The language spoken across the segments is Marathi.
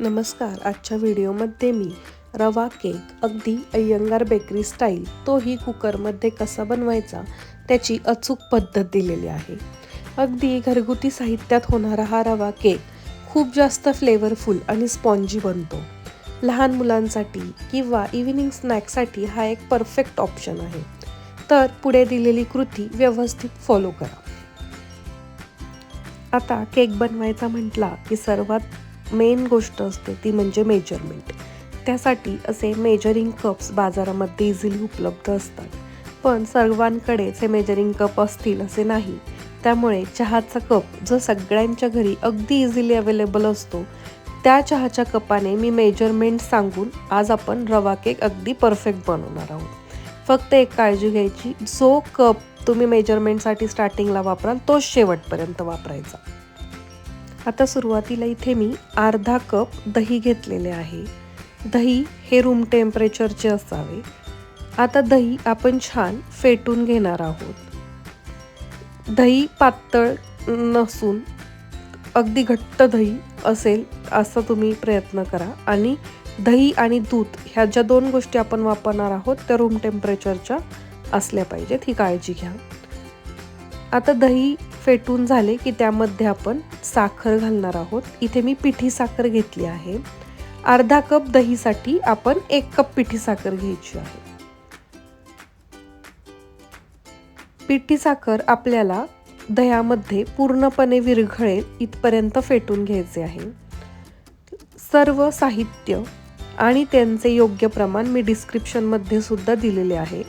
नमस्कार आजच्या व्हिडिओमध्ये मी रवा केक अगदी अय्यंगार बेकरी स्टाईल तोही कुकरमध्ये कसा बनवायचा त्याची अचूक पद्धत दिलेली आहे. अगदी घरगुती साहित्यात होणारा हा रवा केक खूप जास्त फ्लेवरफुल आणि स्पॉन्जी बनतो. लहान मुलांसाठी किंवा इव्हिनिंग स्नॅकसाठी हा एक परफेक्ट ऑप्शन आहे. तर पुढे दिलेली कृती व्यवस्थित फॉलो करा. आता केक बनवायचा म्हटला की सर्वात मेन गोष्ट असते ती म्हणजे मेजरमेंट त्यासाठी असे मेजरिंग कप्स बाजारामध्ये इझिली उपलब्ध असतात. पण सर्वांकडेच हे मेजरिंग कप असतील असे नाही. त्यामुळे चहाचा कप जो सगळ्यांच्या घरी अगदी इझिली अवेलेबल असतो त्या चहाच्या कपाने मी मेजरमेंट सांगून आज आपण रवा केक अगदी परफेक्ट बनवणार आहोत. फक्त एक काळजी घ्यायची जो कप तुम्ही मेजरमेंटसाठी स्टार्टिंगला वापराल तोच शेवटपर्यंत वापरायचा. आता सुरुवातीला इथे मी अर्धा कप दही घेतलेले आहे. दही हे रूम टेम्परेचरचे असावे. आता दही आपण छान फेटून घेणार आहोत. दही पातळ नसून अगदी घट्ट दही असेल असा तुम्ही प्रयत्न करा. आणि दही आणि दूध ह्या ज्या दोन गोष्टी आपण वापरणार आहोत त्या रूम टेम्परेचरच्या असल्या पाहिजेत. ही काळजी घ्या. आता दही फेटून झाले की त्यामध्ये आपण साखर घालणार आहोत. इथे मी पिठी साखर घेतली आहे. अर्धा कप दहीसाठी आपण एक कप पिठी साखर घ्यायची आहे. पिठी साखर आपल्याला दह्यामध्ये पूर्णपणे विरघळेल इथपर्यंत फेटून घ्यायचे आहे. सर्व साहित्य आणि त्यांचे योग्य प्रमाण मी डिस्क्रिप्शनमध्ये सुद्धा दिलेले आहे.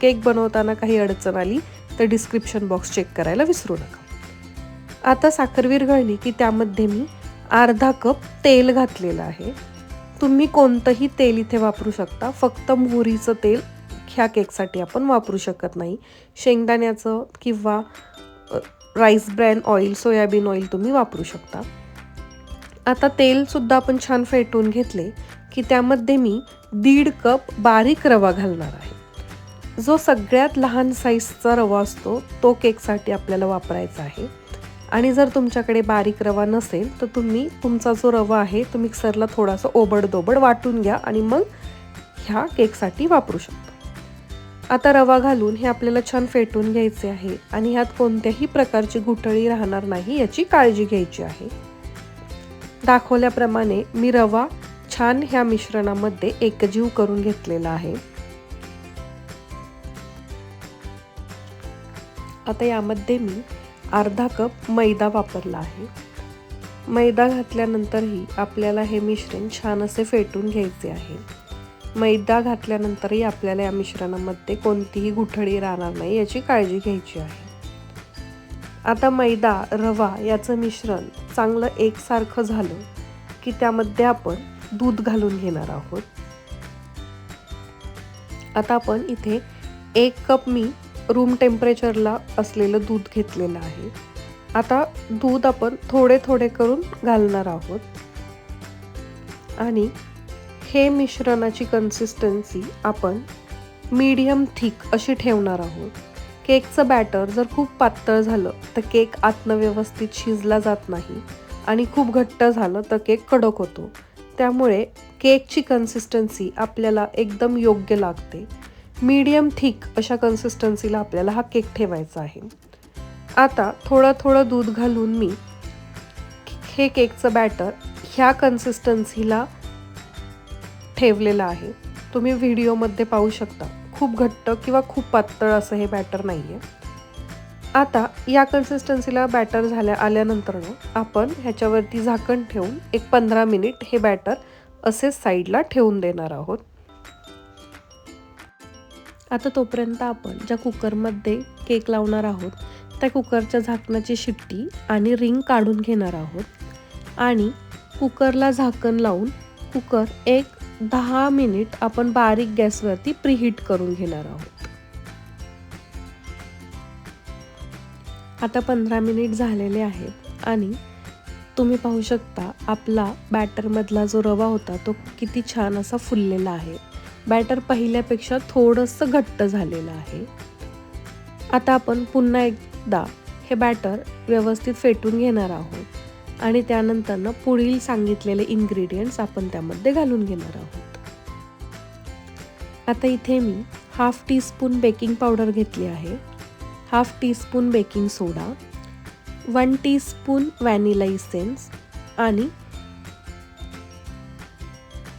केक बनवताना काही अडचण आली तर डिस्क्रिप्शन बॉक्स चेक करायला विसरू नका. आता साखर विरघळली की त्यामध्ये मी अर्धा कप तेल घातलेलं आहे. तुम्ही कोणतंही तेल इथे वापरू शकता. फक्त मोहरीचं तेल ह्या केकसाठी आपण वापरू शकत नाही. शेंगदाण्याचं किंवा rice bran oil soybean oil तुम्ही वापरू शकता. आता तेलसुद्धा आपण छान फेटून घेतले की त्यामध्ये मी दीड कप बारीक रवा घालणार आहे. जो सगळ्यात लहान साईजचा रवा असतो तो केकसाठी आपल्याला वापरायचा आहे. आणि जर तुमच्याकडे बारीक रवा नसेल तर तुम्ही तुमचा जो रवा आहे तो मिक्सरला थोडासा ओबडदोबड वाटून घ्या आणि मग ह्या केकसाठी वापरू शकता. आता रवा घालून हे आपल्याला छान फेटून घ्यायचे आहे आणि ह्यात कोणत्याही प्रकारची गुठळी राहणार नाही याची काळजी घ्यायची आहे. दाखवल्याप्रमाणे मी रवा छान ह्या मिश्रणामध्ये एकजीव करून घेतलेला आहे. आता यामध्ये मी अर्धा कप मैदा वापरला आहे. मैदा घातल्यानंतरही आपल्याला हे मिश्रण छान असे फेटून घ्यायचे आहे. मैदा घातल्यानंतरही आपल्याला या मिश्रणामध्ये कोणतीही गुठळी राहणार नाही याची काळजी घ्यायची आहे. आता मैदा रवा याचं मिश्रण चांगलं एकसारखं झालं की त्यामध्ये आपण दूध घालून घेणार आहोत. आता आपण इथे एक कप मी रूम टेम्परेचरला असलेलं दूध घेतलेलं आहे. आता दूध आपण थोडे थोडे करून घालणार आहोत. आणि हे मिश्रणाची कन्सिस्टन्सी आपण मीडियम थिक अशी ठेवणार आहोत. केकचं बॅटर जर खूप पातळ झालं तर केक आतनं व्यवस्थित शिजला जात नाही. आणि खूप घट्ट झालं तर केक कडक होतो. त्यामुळे केकची कन्सिस्टन्सी आपल्याला एकदम योग्य लागते. मीडियम थिक अशा कन्सिस्टन्सीला आपल्याला हा केक ठेवायचा आहे. आता थोडं थोडं दूध घालून मी हे केकचं बॅटर ह्या कन्सिस्टन्सीला ठेवलेलं आहे. तुम्ही व्हिडिओमध्ये पाहू शकता. खूप घट्ट किंवा खूप पातळ असं हे बॅटर नाही आहे आता या कन्सिस्टन्सीला बॅटर झाल्या आल्यानंतरनं आपण ह्याच्यावरती झाकण ठेवून एक पंधरा मिनिट हे बॅटर असे साईडला ठेवून देणार आहोत. आता तोपर्यंत आपण ज्या कुकरमध्ये केक लावणार आहोत त्या कुकरच्या झाकणाची शिट्टी आणि रिंग काढून घेणार आहोत. आणि कुकरला झाकण लावून कुकर एक दहा मिनिट आपण बारीक गॅसवरती प्रीहीट करून घेणार आहोत. आता पंधरा मिनिट झालेले आहेत आणि तुम्ही पाहू शकता आपला बॅटरमधला जो रवा होता तो किती छान असा फुललेला आहे. बॅटर पहिल्यापेक्षा थोडंसं घट्ट झालेलं आहे. आता आपण पुन्हा एकदा हे बॅटर व्यवस्थित फेटून घेणार आहोत आणि त्यानंतरनं पुढील सांगितलेले इन्ग्रेडियंट्स आपण त्यामध्ये घालून घेणार आहोत. आता इथे मी half teaspoon baking powder घेतली आहे. Half teaspoon baking soda one teaspoon vanilla essence आणि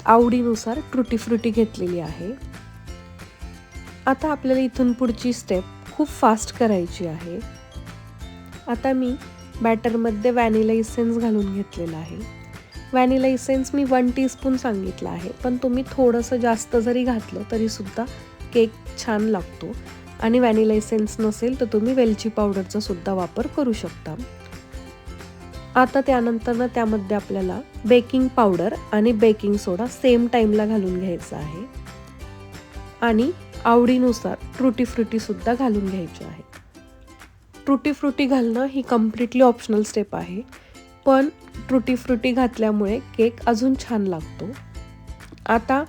आवडीनुसार ट्रुटी फ्रुटी घेतलेली आहे. आता आपल्याला इथून पुढची स्टेप खूप फास्ट करायची आहे. आता मी बॅटरमध्ये व्हॅनिला इसेन्स घालून घेतलेला आहे. व्हॅनिला इसेन्स मी वन टीस्पून सांगितलं आहे पण तुम्ही थोडंसं जास्त जरी घातलं तरीसुद्धा केक छान लागतो. आणि व्हॅनिला इसेन्स नसेल तर तुम्ही वेलची पावडरचा सुद्धा वापर करू शकता. आता त्यानंतर त्यामध्ये आपल्याला बेकिंग पावडर आणि बेकिंग सोडा सेम टाईमला घालून घ्यायचा आहे. आणि आवडीनुसार ट्रुटी फ्रुटीसुद्धा घालून घ्यायची आहे. ट्रुटी फ्रुटी घालणं ही कम्प्लिटली ऑप्शनल स्टेप आहे. पण ट्रुटी फ्रुटी घातल्यामुळे केक अजून छान लागतो. आता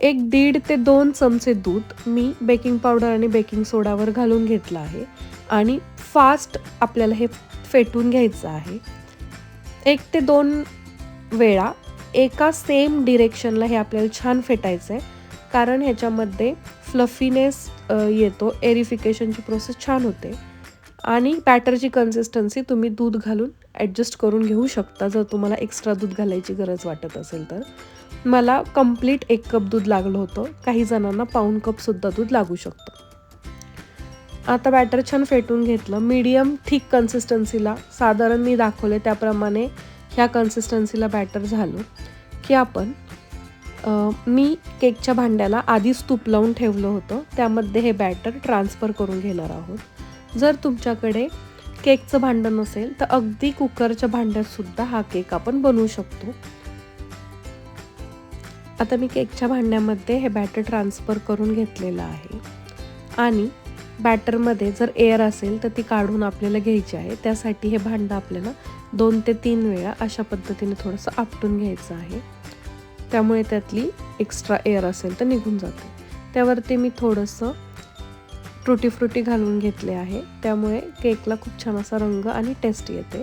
एक दीड ते दोन चमचे दूध मी बेकिंग पावडर आणि बेकिंग सोडावर घालून घेतलं आहे. आणि फास्ट आपल्याला हे फेटून घ्यायचं आहे. एक ते दोन वेळा एका सेम डिरेक्शनला हे आपल्याला छान फेटायचं आहे कारण ह्याच्यामध्ये फ्लफीनेस येतो. एरिफिकेशनची प्रोसेस छान होते. आणि बॅटरची कन्सिस्टन्सी तुम्ही दूध घालून ॲडजस्ट करून घेऊ शकता. जर तुम्हाला एक्स्ट्रा दूध घालायची गरज वाटत असेल तर. मला कंप्लीट एक कप दूध लागलं होतं. काही जणांना पाऊन कपसुद्धा दूध लागू शकतं. आता बॅटर छान फेटून घेतलं. मीडियम थिक कन्सिस्टन्सीला साधारण मी दाखवले त्याप्रमाणे ह्या कन्सिस्टन्सीला बॅटर झालं. की आपण मी केकच्या भांड्याला आधीच तूप लावून ठेवलं होतं. त्यामध्ये हे बॅटर ट्रान्सफर करून घेणार आहोत. जर तुमच्याकडे केकचं भांडं नसेल तर अगदी कुकरच्या भांड्यातसुद्धा हा केक आपण बनवू शकतो. आता मी केकच्या भांड्यामध्ये हे बॅटर ट्रान्सफर करून घेतलेलं आहे. आणि बॅटरमध्ये जर एअर असेल तर ती काढून आपल्याला घ्यायची आहे. त्यासाठी हे भांडं आपल्याला दोन ते तीन वेळा अशा पद्धतीने थोडंसं आपटून घ्यायचं आहे. त्यामुळे त्यातली एक्स्ट्रा एअर असेल तर निघून जाते. त्यावरती मी थोडंसं फ्रुटी फ्रुटी घालून घेतले आहे. त्यामुळे केकला खूप छान असा रंग आणि टेस्ट येते.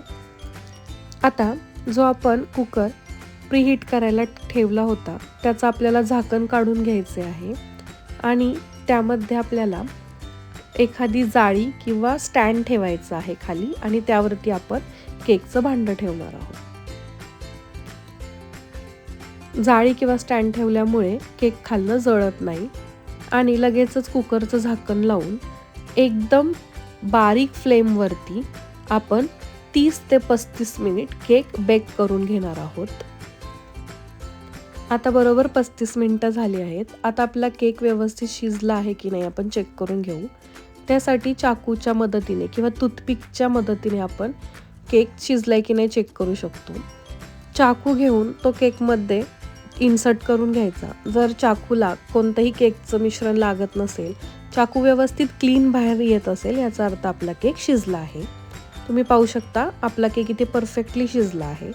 आता जो आपण कुकर प्रीहीट करायला ठेवला होता त्याचं आपल्याला झाकण काढून घ्यायचे आहे. आणि त्यामध्ये आपल्याला एखादी जाळी किंवा स्टँड ठेवायचं आहे खाली आणि त्यावरती आपण केकचं भांडं ठेवणार आहोत. जाळी किंवा स्टँड ठेवल्यामुळे केक खाल्लं जळत नाही आणि लगेचच कुकरचं झाकण लावून एकदम बारीक फ्लेमवरती आपण तीस ते पस्तीस मिनिट केक बेक करून घेणार आहोत. आता बरोबर पस्तीस मिनटं झाली आहेत. आता आपला केक व्यवस्थित शिजला आहे की नाही आपण चेक करून घेऊ. त्यासाठी चाकूच्या मदतीने किंवा टूथपिकच्या मदतीने आपण केक शिजलाय की नाही चेक करू शकतो. चाकू घेऊन तो केकमध्ये इन्सर्ट करून घ्यायचा. जर चाकूला कोणतंही केकचं मिश्रण लागत नसेल चाकू व्यवस्थित क्लीन बाहेर येत असेल याचा अर्थ आपला केक शिजला आहे. तुम्ही पाहू शकता आपला केक इथे परफेक्टली शिजला आहे.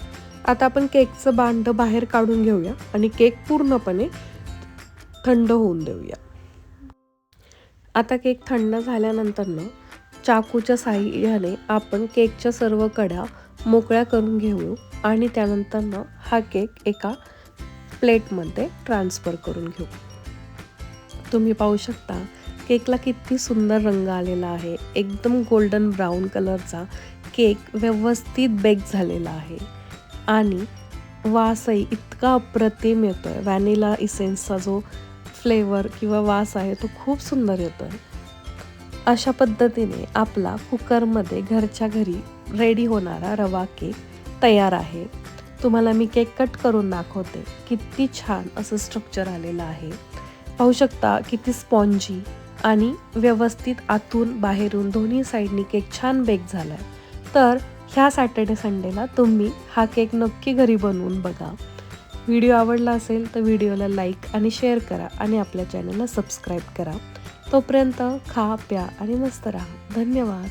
आता आपण केकचं बांध बाहेर काढून घेऊया आणि केक पूर्णपणे थंड होऊन देऊया. आता केक थंड झाल्यानंतरनं चाकूच्या साह्याने आपण केकच्या सर्व कड्या मोकळ्या करून घेऊ आणि त्यानंतरनं हा केक एका प्लेटमध्ये ट्रान्सफर करून घेऊ. तुम्ही पाहू शकता केकला किती सुंदर रंग आलेला आहे. एकदम गोल्डन ब्राऊन कलरचा केक व्यवस्थित बेक झालेला आहे. आणि वासही इतका अप्रतिम येतो आहे व्हॅनिला इसेन्सचा जो फ्लेवर किंवा वास आहे तो खूप सुंदर येतो. अशा पद्धतीने आपला कुकरमध्ये घरच्या घरी रेडी होणारा रवा केक तयार आहे. तुम्हाला मी केक कट करून दाखवते किती छान असं स्ट्रक्चर आलेलं आहे. पाहू शकता किती स्पॉन्जी आणि व्यवस्थित आतून बाहेरून दोन्ही साईडनी केक छान बेक झाला आहे तर ह्या सॅटर्डे संडेला तुम्ही हा केक नक्की घरी बनवून बघा. व्हिडिओ आवडला असेल तर व्हिडिओला लाईक आणि शेअर करा आणि आपल्या चॅनलला सबस्क्राईब करा. तोपर्यंत खा प्या आणि मस्त राहा. धन्यवाद.